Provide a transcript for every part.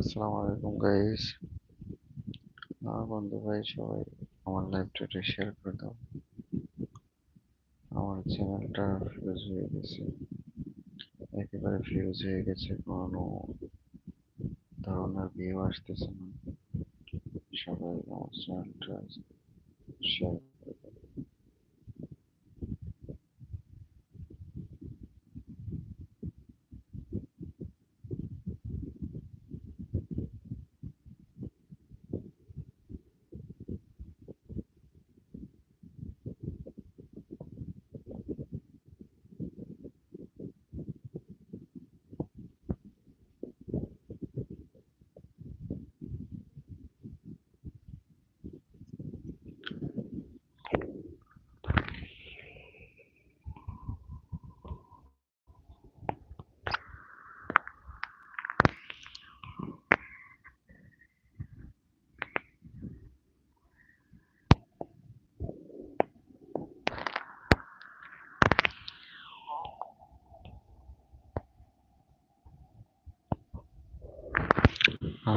আসসালামু আলাইকুম গাইস আমার বন্ধু ভাই, সবাই আমার লাইভটা শেয়ার করে দাও। আমার চ্যানেলটা ফিউজ হয়ে গেছে। একেবারে ফিউজ হয়ে গেছে, কোনো ধরনের ভিউ আসতেছে না। সবাই আমার চ্যানেলটা শেয়ার করে দাও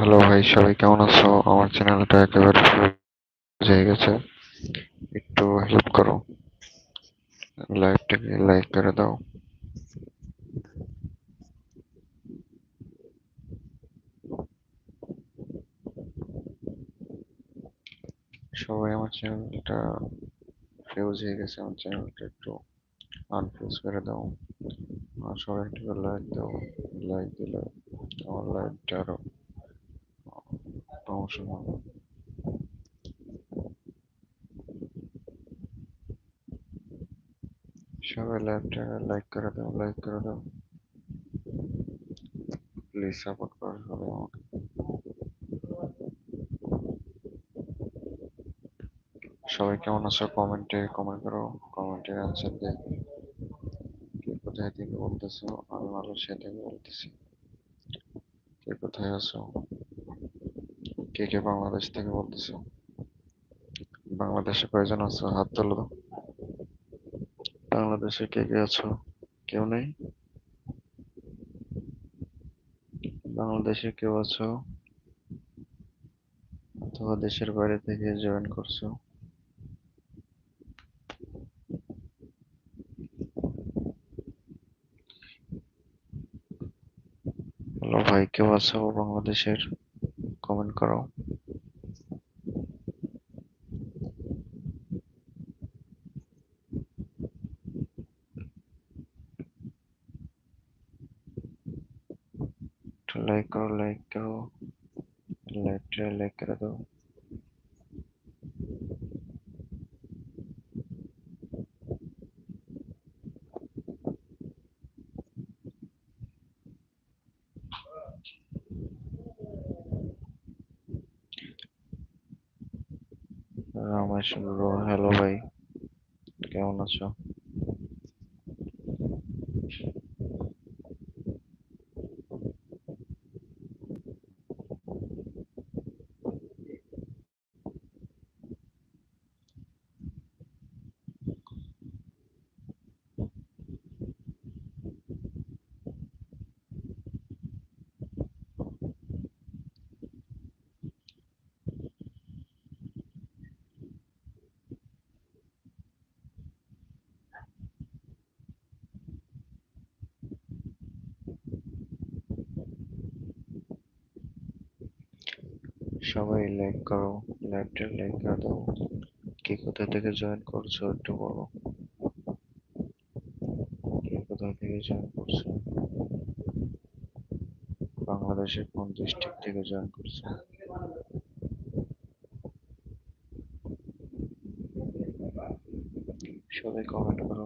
হ্যালো ভাই, সবাই কেমন আছো? আমার চ্যানেলটা একেবারে হয়ে গেছে। একটু হেল্প করো। লাইভটাকে লাইক করে দাও। সবাই আমার চ্যানেলটা ফিউজ হয়ে গেছে, আমার চ্যানেলটা একটু আনফিউজ করে দাও। আর সবাই একটু লাইক দাও। লাইক দিলে আমার লাইভটা আরও প্রমোশন হবে সবাই লাইভটা লাইক করে দাও লাইক করে দাও প্লিজ সাপোর্ট করো সবাই আমাকে সবাই কেমন আছো কমেন্টে কমেন্ট করো কমেন্টে অ্যান্সার দে কে কোথায় থেকে বলতেছো আমি মালয়েশিয়া থেকে বলতেছি কে কোথায় আছো কে কে বাংলাদেশ থেকে বলতেছো? বাংলাদেশে কয়জন আছো? হাত তোলো বাংলাদেশে কে কে আছো? কেউ নেই? বাংলাদেশে কেউ আছো? অথবা দেশের বাইরে থেকে জয়েন করছ? ভাই, কেউ আছো বাংলাদেশের? কমেন্ট করো। একটু লাইক করো লাইক করো লাইভটা লাইক করে দাও। ব্রো হ্যালো ভাই কেমন আছো? সবাই লাইক করো লাইভটা লাইক করে দাও, কে কোথা থেকে জয়েন করছ একটু বলো। কে কোথা থেকে জয়েন করছ? বাংলাদেশের কোন ডিস্ট্রিক্ট থেকে জয়েন করছ? সবাই কমেন্ট করো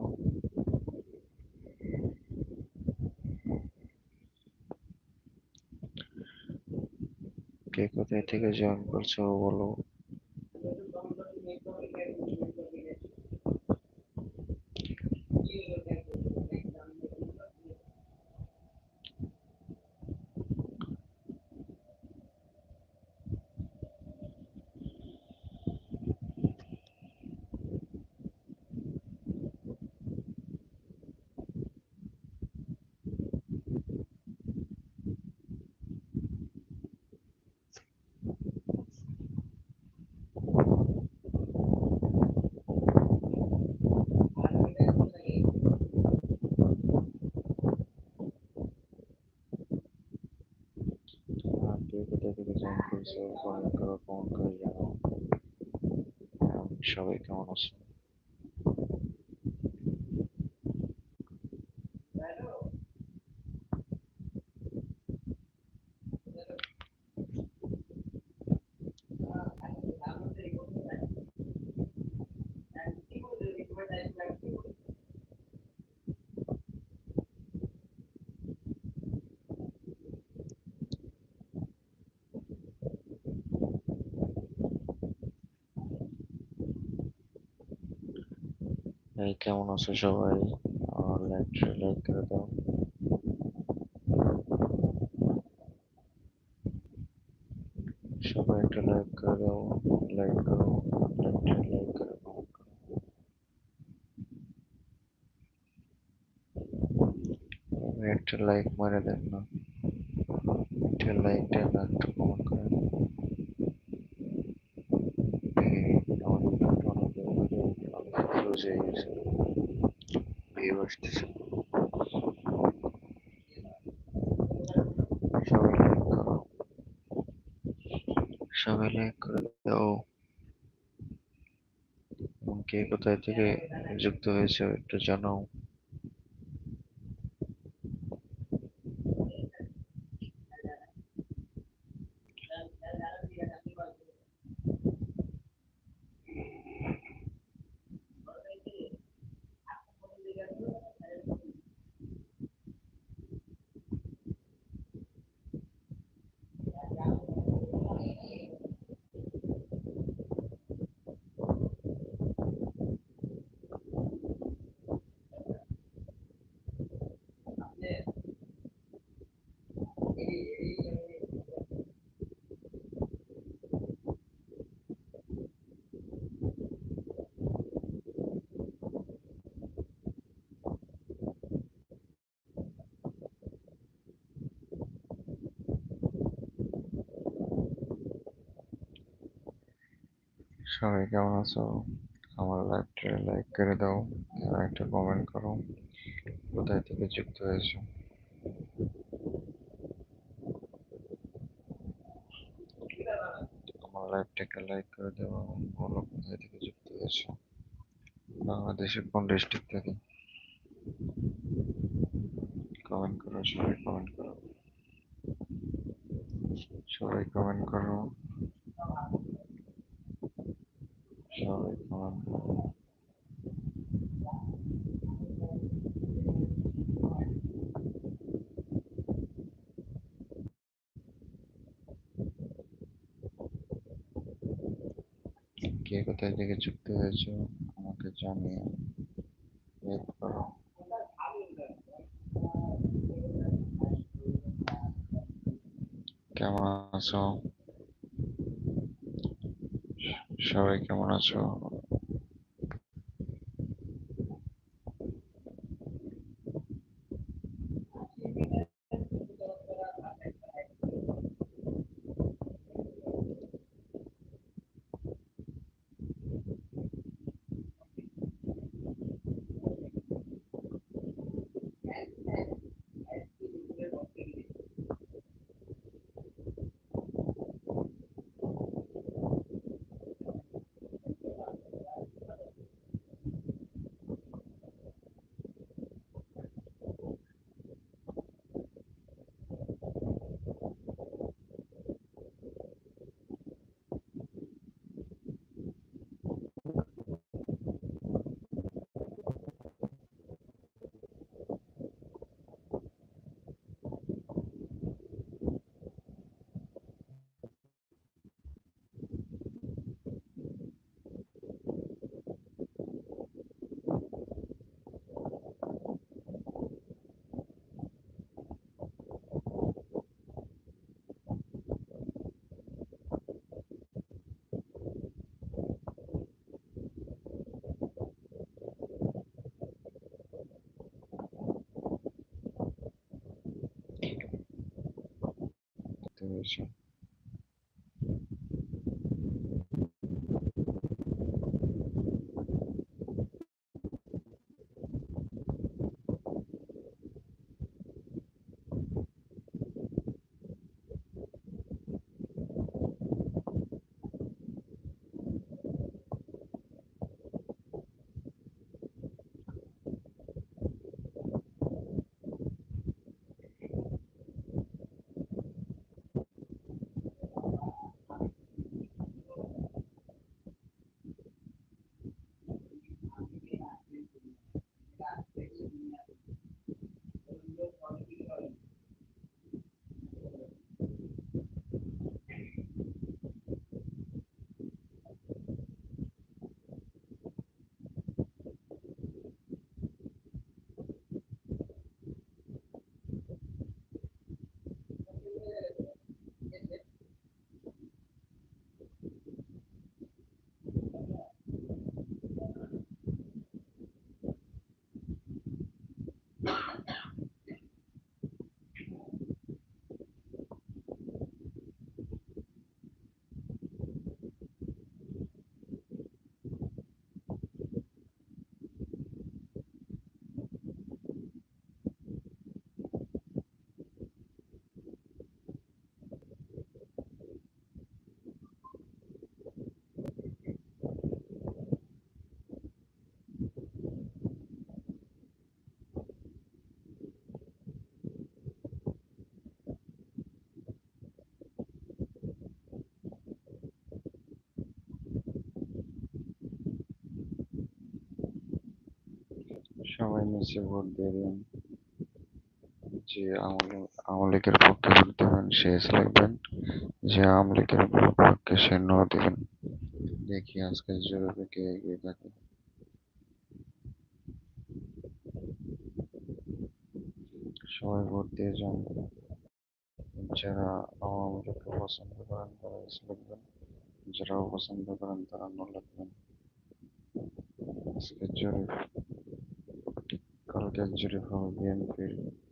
কে কোথায় থেকে জয়েন করছ বলো। থেকে জয়েন করেছে অনেক রকম সবাই কেমন আছে কেমন আছো সবাই? আর লাইক লাইক করে দাও। সবাই একটা লাইক করে দাও লাইক করো লাইক লাইক করে কমেন্ট করো। সবাই একটা লাইক মারে দেন না। একটা লাইক দেন না, একটা কমেন্ট করেন। এই আমাদের ভিডিও অনেক ভিডিও অনেক ভিউজ হয়ে গেছে ভিউ আসতেছে সবাই লাইক কে কোথায় থেকে যুক্ত হয়েছে একটু জানাও। সবাই কেমন আছো? আমার লাইভটা লাইক করে দাও, আর একটা কমেন্ট করো, কোথায় থেকে যুক্ত হয়েছো? আমার লাইভটাকে লাইক করে দাও এবং বলো কোথায় থেকে যুক্ত হয়েছো? বাংলাদেশের কোন ডিস্ট্রিক্ট থেকে? কমেন্ট করো, সবাই কমেন্ট করো। সবাই কমেন্ট করো। সবাই কমেন্ট করো কে কোথায় থেকে যুক্ত হয়েছো আমাকে জানিয়ে ওয়েট করো কেমন আছো সবাই কেমন আছো? misión. সবাই নিচে ভোট দিয়ে দিন। যে লীগের পক্ষে ভোট দেবেন, সে লিখবেন যে আওয়ামী লীগের পক্ষে সে নো দিবেন। দেখি আজকে জরুরি কে এগিয়ে থাকে। সবাই ভোট দিয়ে যান। যারা আওয়ামী লীগকে পছন্দ করেন, তারা এস লিখবেন যারা অপছন্দ করেন, তারা নো লিখবেন। not actually from a game field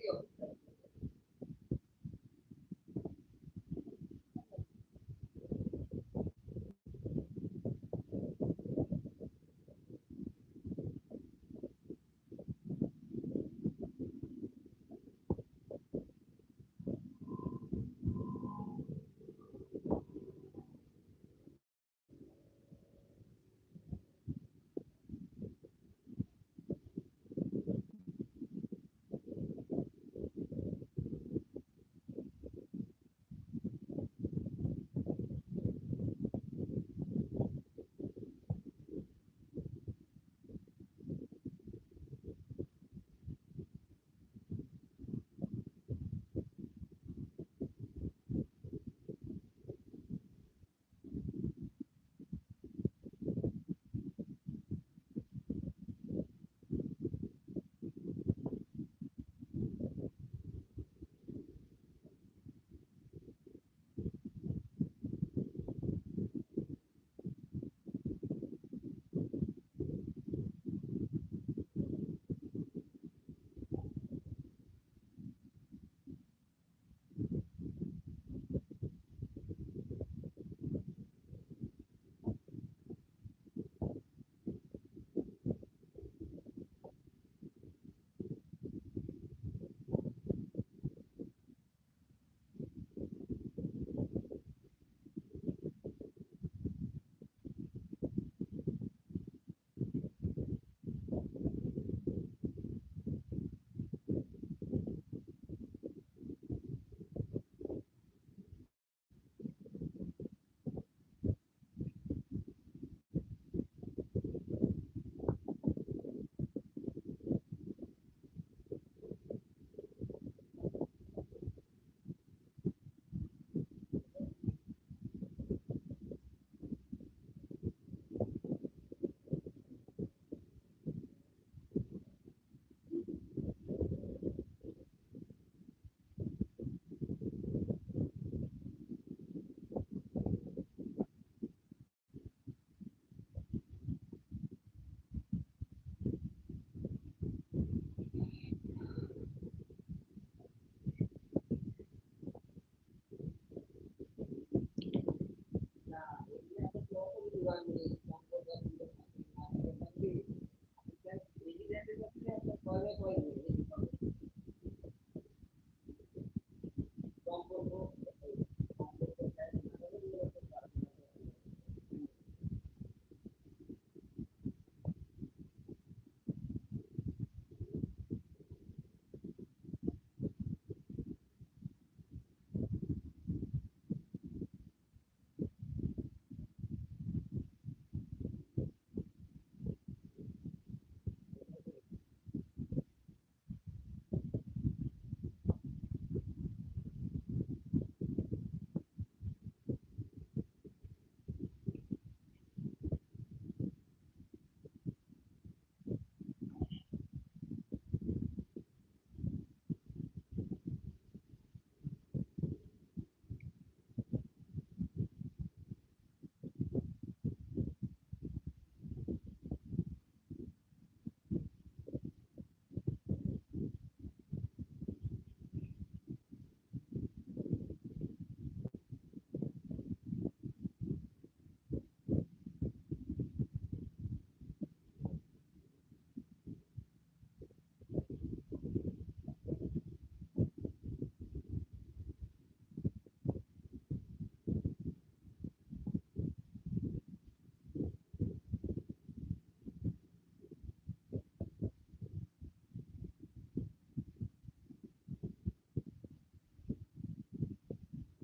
que yo.